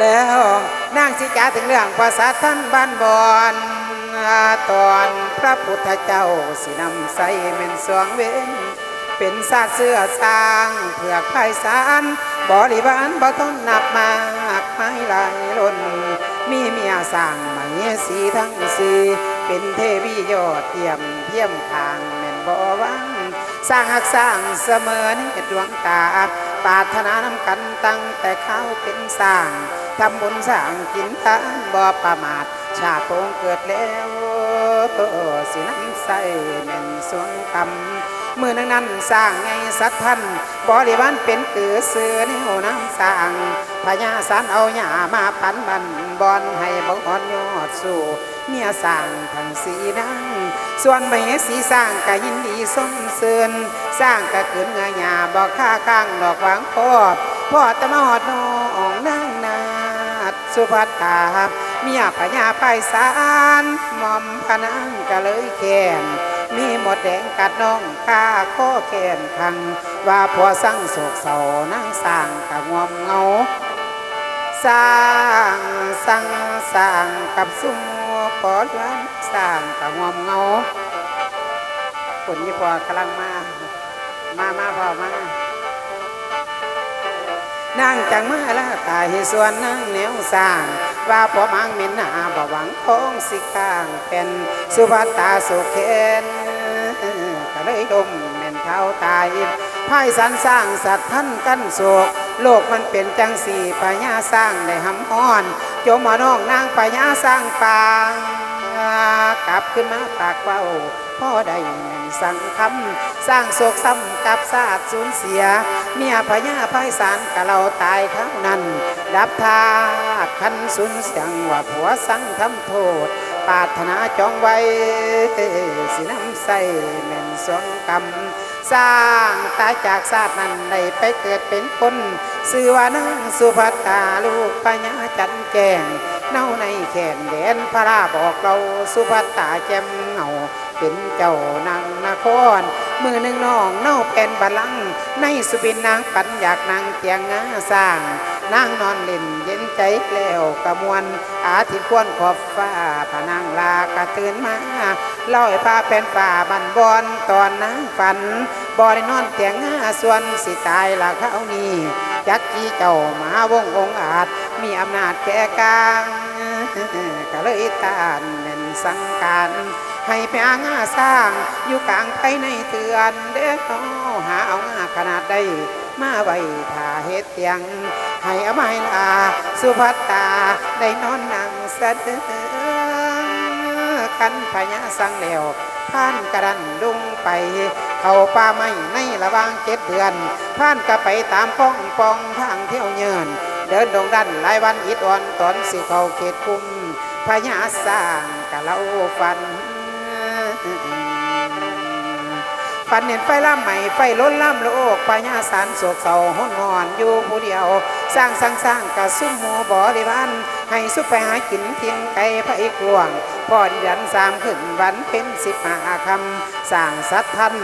แล้วนางสิจาถึงเรื่องภาษาท่านบ้านบอนตอนพระพุทธเจ้าสินำใส่เป็นสวงเว้นเป็นศาสเสื้อสร้างเผือกไพศาลบริบาลบ่ต้องนับมากไม่หลายล้นมีเมียสร้างไหมสีทั้งสีเป็นเทวียอดเทียมเทียมทางแม่นบ่วังสร้างหักสร้างเสมอในดวงตาปาถนานำกันตั้งแต่เขาเป็นสร้าง ทำบุญสร้างกินทานบ่ประมาท ชาติตงเกิดแล้วสิน้ำใสแม่นสวงกรรมมือนั้นนั้นสร้างไงสัตว์ท่านบริวารเป็นตือเสือในหัวน้ำสร้างพญาสันเอาหญ้ามาปันบันบอนให้บังอ่อนยอดสู่เมียสร้างทั้งสีนังส่วนมเหสีสร้างก็ยินดีสมเสือนสร้างก็ขืนเงยหยาบอกค่าข้างดอกหวังพ่อพ่อตะมาหอดนองน สุภัตตาเมียพญาไปสารมอมพนังก็เลยแค้นมีหมดแดงกัดน้องข้าข้อแค้นคัง ว่าผัวสั่งโศกเศร้านั่งสร้างกะงวมเงาสร้างสั่งสร้างกับสุมปอดวันสร้างกับงอมเงาคนนี้พอกำลังมา มามาพอมา นางจังมาละตายส่วนนางแนวสร้าง ว่าพอมังเม็นหนาบ่หวังคงสิข้างเป็นสุภัตตาสุเคนก็เลยดมเม่นเท้าตายพายสันสร้างสัตว์ท่านกันโศก โลกมันเป็นจังสี่ปัญญาสร้างได้หำอ้อนโจมมาน้องนางปัญญาสร้างปางกลับขึ้นมาปากเป้า พ่อได้สั่งคำสร้างโศกซ้ำกับสาดสูญเสีย เมียพญาพายสารกะเราตายเท่านั้น ดับทาคันสุนเสียงว่าผัวสั่งทำโทษปาถนาจองไว้สิน้ำใสแม่นสวงกรรม สร้างตายจากศาสตร์นั้นได้ไปเกิดเป็นคนสื่อว่านางสุภัตตาลูกปัญญาจันแกงเน่าในแขนแดนพระราบอกเราสุภัตตาแจ่มเงาเป็นเจ้านางนครมือหนึ่งน้องเน่าเป็นบัลลังในสุบินนางปันอยากนางเตียงงาสร้าง นางนอนเล่นเย็นใจแล้วกระมวลอาทิตย์ควรขอบฟ้าพานางลากระตื่นมาเล่าให้พาเป็นป่าบันบอนตอนนางฝันบ่ได้นอนเตียงงาส่วนสิตายละเขานี่จักกี้เจ้ามาวงองอาจมีอำนาจแก่กลางก็เลยตานแม่นสังการให้ไปหางาสร้างอยู่กลางไปในเถือนเด้อน้อหาเอางาขนาดได้ มาไว้ท่าเฮ็ดเตียงให้อาไมลาสุภัตตาได้นอนนั่งสะเดือกันพญาสังแล้วผ่านกระดันดุงไป เข้าป่าไม้ในระวางเจ็ดเดือนผ่านก็ไปตามป้องปองทางเที่ยวเยิน เดินดงดันหลายวันอิดอ่อนตอนสิเขาเขตคุมพญาสร้างกะเล่าฟัน ฝันเห็นไฟล่ำใหม่ไฟล้นล่ำโลกพญาสารโศกเศร้าห้นงอนอยู่ผู้เดียว สร้างสร้างสร้างกะซุ้มหมูบ่อริวันให้สุไปหากินทิ้งไก่พระอีกลวงพ่อดิดันสามขึ้นวันเป็นสิบห้าคำสร้างสัตว์ท่าน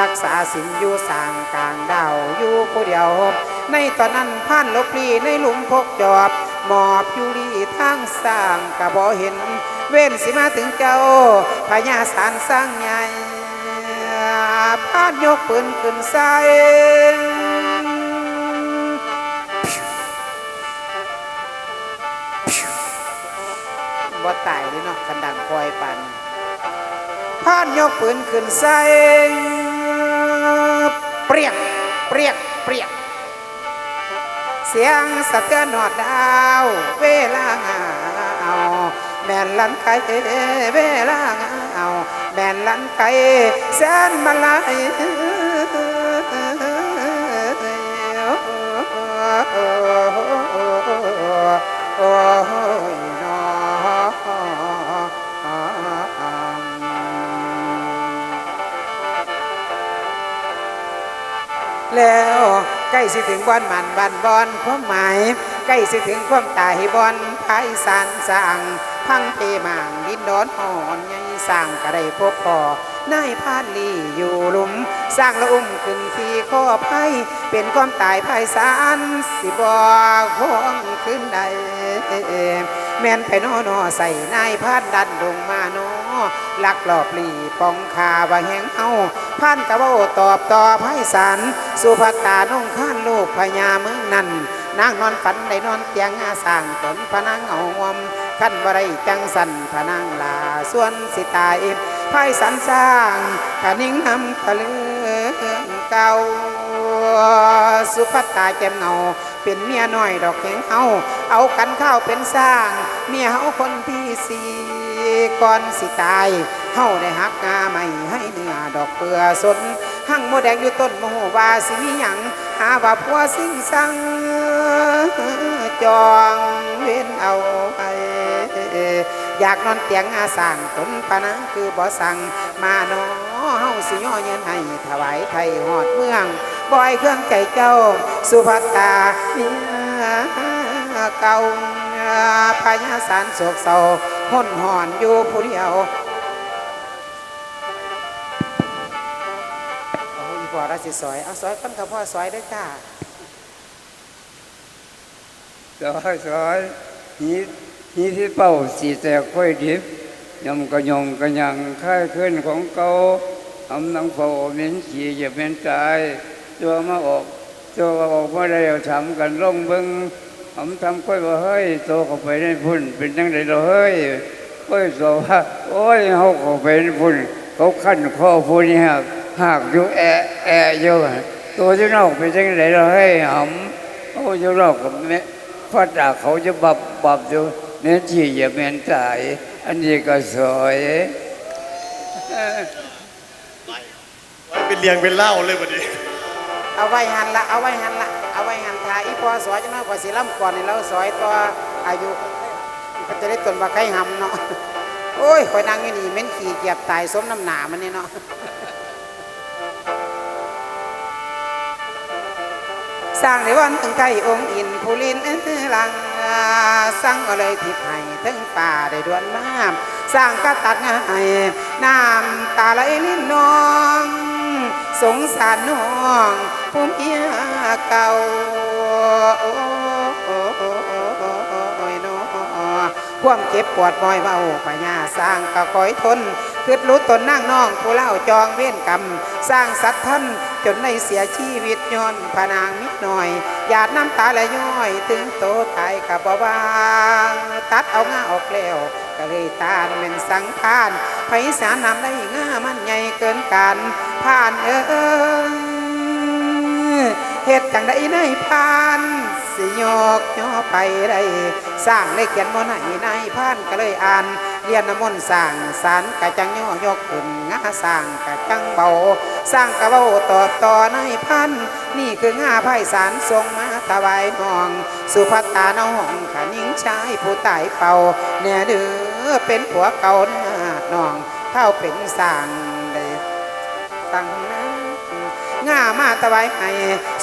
รักษาสินอยู่สร้างกลางดาวอยู่ผู้เดียว ในตอนนั้นผ่านลบลีในหลุมพกจอบหมอบยู่ลีทางสร้างกะบ่เห็น เว้นสิมาถึงเจ้าพญาสารสร้างใหญ่พานยกปืนขึ้นใส่บ่ตายเลยเนาะคันดังคอยปันพานยกปืนขึ้นใส่เปรียกเปรียกเปรียกเสียงสะเทือนหอดดาว เวลาเหงาแม่นลันไกเวลาเหงาแม่ นลันไกแสนมาลายแล้วใกล้สิถึงบอนมันบันบอนความหมายใกล้สิถึงความตายบอนภายสารสร้างพังเปมางดินดอนอ่อนใหญ่ สร้างก็ได้พบพอนายพานลีอยู่หลุม สร้างละอุ้มขึ้นที่ข้อภัยเป็นความตายภายสารสิบอคงขึ้นใดแม่นไปนอนใส่นายพานดันลงมาโน ลักลอบหลีปองคาว่าแหงเฮาพานกะว้าตอบต่อภายสารสุภตานุ่งข้านลูกพญาเมืองนั้นนางนอนฝันได้นอนเตียงอาสร้างตนพนังเอางวมขั้นบได้จังสันพนังลาส่วนสิตายภายสันสร้างขะนิ่งนำตะลึงเก่าสุภตาแจ่มเงาเป็นเมียน้อยดอกแข็งเฮาเอากันข้าวเป็นสร้าง เมียเฮาคนที่สี่ ก่อนสิตายเฮาได้หักงาใหม่ให้เนื้อดอกเปลือสนหั่งโมแดงอยู่ต้นโมโหวาสิมีหยังหาว่าผัวสิ่งสั่งจองเว้นเอาไปอยากนอนเตียงอาสร้างตนปะนังคือบ่สั่งมาโนเฮาสิย่อเยินให้ถวายไทยหอดเมืองบอยเครื่องใจเจ้า สุภัตตาเมียเก่าพญาสารโศกเศร้า ห่นหอนอยู่ผู้เดียวโอ้ยพ่อราสิซอย เอาซอยก้นกับพ่อซอยได้จ้าซอยซอยหีหีที่เป่าสีแตกค่อยดิบยำกระยงกระยังค่ายขึ้นของเก่าทำนังเฝ้าเหม็นขี่อย่าเหม็นตายตัวมาออกตัวออกมาได้ทำกันล่องเบิ้ง ทำทำค่อยว่าเฮ้ยโตเข้าไปในพุ่น เป็นจังไดเราเฮ้ยค่อยสว่าโอ้ยเขาเข้าไปในพุ่น เขาขั้นข้อพุ่นนี่หักหักอยู่แอะแอะอยู่ตัวที่นอกเป็นจังไดเราเฮ้ยหำโอ้ยรอกกับแม่พ่อตาเขาจะบับบับอยู่เนื้อที่อย่าแม่นตายอันนี้ก็สวยไว้เป็นเลียงเป็นเล่าเลยวันนี้ เอาไว้หันละเอาไว้หันละเอาอีพอซอยจะน้อยกว่าสิล่ำก่อนนี่เราซอยตัวอายุก็จะได้ตนว่าใครหำเนาะโอ้ยคอยนั่งอยู่นี่เม็นขี่เกียบตายสมน้ำหนามันนี่เนาะสร้างในวันถึงไก่องค์อินผู้ลินเอ้อลังสร้างก็เลยทิพให้ถึงป่าได้ดวนมามสร้างก็ตัดง่ายน้ำตาไหลลิ้นน้อง สงสารน้องผู้เมียเก่า ความเจ็บปวดบ่อยเบาปัญญาสร้างก็คอยทนคืดรู้ตนนั่งน้องผู้เล่าจองเว้นกรรม สร้างสัตว์ท่านจนในเสียชีวิตย้อนพนางมิดหน่อย หยาดน้ำตาและย้อยถึงโตตายกับบ่วางตัดเอาง่าออกแล้วก็เลยตาเป็นสังขารไผสารนำได้ง่ามันใหญ่เกินการผ่านเอ้ยเหตุจังได้ใน พาน สิยกย่อไปได้สร้างได้เขียนมนต์ให้นายพานก็เลยอ่านเรียนน้ำมนต์สร้างสารกะจังย่อยกขึ้นงาสร้างกะจังเบา สร้างกะเบาตอบต่อนายพัน นี่คืองาไพศาลทรงมาถวายนอง สุภัตตาน้องขานิงชายผู้ตายเป่าแน่เด้อเป็นผัวเก่าหน้าน้องเข้าเป็นสร้างได้ตั้งนะ งามาถวายให้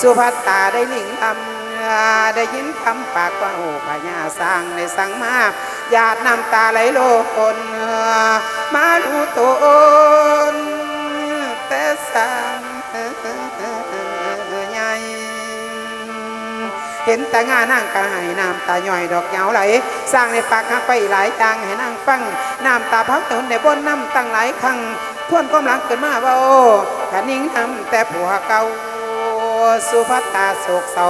สุภัตตาได้ลิงทำได้ยินคำปากว่าโอ้พญาสร้างได้สั่งมาหยาดน้ำตาไหลโลคนมาดูตนแต่สังใหญ่เห็นแต่งานั่งกะหายน้ำตาย่อยดอกเหยาไหล สร้างในปากหักไปหลายจางให้นั่งฟังน้ำตาพักตุนในบนน้ำตั้งหลายครั้งทวนก้มหลังเกินมาว่าโอ้ ขนิ่งทำแต่ผัวเก่าสุภัตตาโศกเศร้า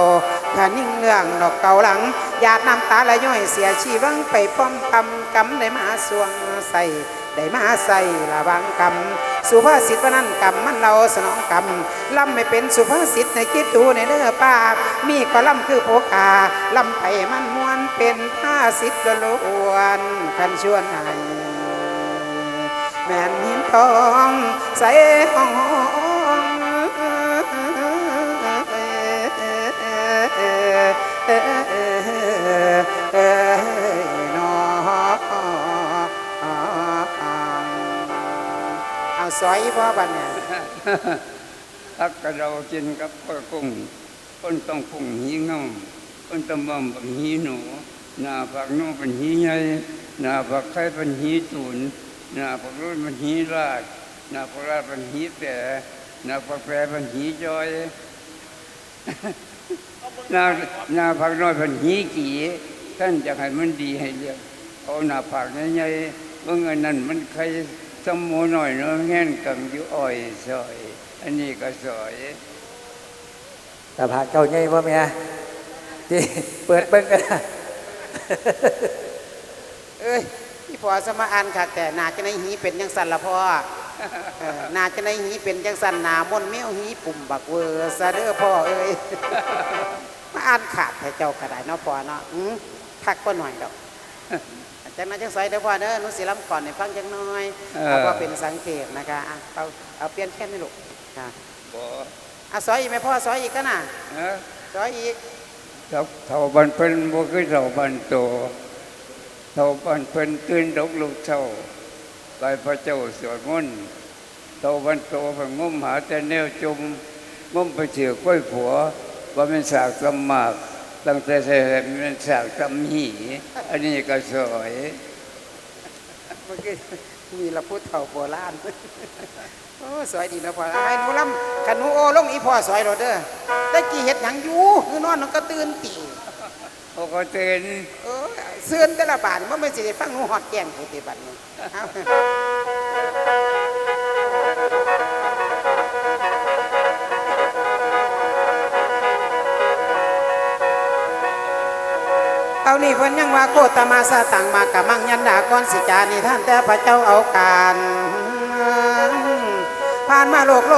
ขนิ่งเรื่องดอกเก่าหลังหยาดน้ำตาละย่อยเสียชีวังไปป้อมกำกำได้มาสวงใส่ได้มาใส่ระวังกำสุภาษิตว่านั้นกำมันเราสนองกำลำไม่เป็นสุภาษิตในคิดดูในเนื้อป้า มีก็ลำคือโพกาลำไปมันมวนเป็นภาษิตล้วนคันชวนให้ แม่นหินทองใสห้องเอาซอยพ่อบันเนี่ยทักกระเรากินกับข้าวกุ้งคนต้องกุ้งหีเงาคนต้องบ่มเป็นหีหนูนาผักโน้เป็นหีใหญ่นาผักไข่เป็นหีตูน นาผักรุ่นมันหีรากนาผักราดมันหีแต่นาผักแปรมันหีจอยนานาผักน้อยมันหีกี่ท่านจะให้มันดีให้เรียกเอานาผักใหญ่ๆเมื่อเงินนั้นมันใครสมโมหน่อยเนาะแง่นกังอยู่อ้อยซอย อันนี้ก็ซอยแต่ผากเจ้าใหญ่บ่แม่ที่เปิดเบิ่งกันนะเอ้ย พี่พ่อสมาอ่านค่ะแต่นาจะในหีเป็นยังสันละพ่อเออนาจะในหีเป็นจังสันหนามนแมวหีปุ่มบักเวอร์ซะเด้อพ่อเอ้ยมาอ่านขาดให้เจ้ากระไดเนาะพ่อเนาะอืมทักก็หน่อยดอกจังนั้นจังใส่เด้อพ่อเด้อหนุสิลำก่อนให้ฟังจังน้อยเออเอาว่าเป็นสังเกตนะคะอะเอาเอาเปลี่ยนแค่นี้ลูกค่ะบ่อะซอยอีกไหมพ่อซอยอีกก็น่ะฮะซอยอีกเท่าเท่าบันเพิ่นบ่คือเท่าบันโตเท่าบันเพิ่นตื่นดกลูกเท่าไปพระเจ้าสวดมนต์เท่าบันโตเพิ่นงมหาแต่แนวจมงมไปเถือกล้วยผัวว่าเป็นสากสมมากตั้งแต่ใส่เป็นสากสำหีอันนี้ก็สวยเมื่อกี้มีละพูดเถ่าโบราณโอ้สวยดีนะพ่อไอ้หนูลำขันหนูโอลงอีพ่อสวยเราเด้อได้กี่เห็ดหยังอยู่คือนอนมันก็ตื่นตีเขาก็เต้นเออ เสื่อนแต่ละบาทมันไม่สิได้ฟังหนูหอดแกงผู้ติบัตินี่เอาเอานี่เพิ่นยังว่าโคตมาสาตังมากะมังยันดาก่อนสิจานี่ท่านแต่พระเจ้าเอาการผ่านมาโลกโลก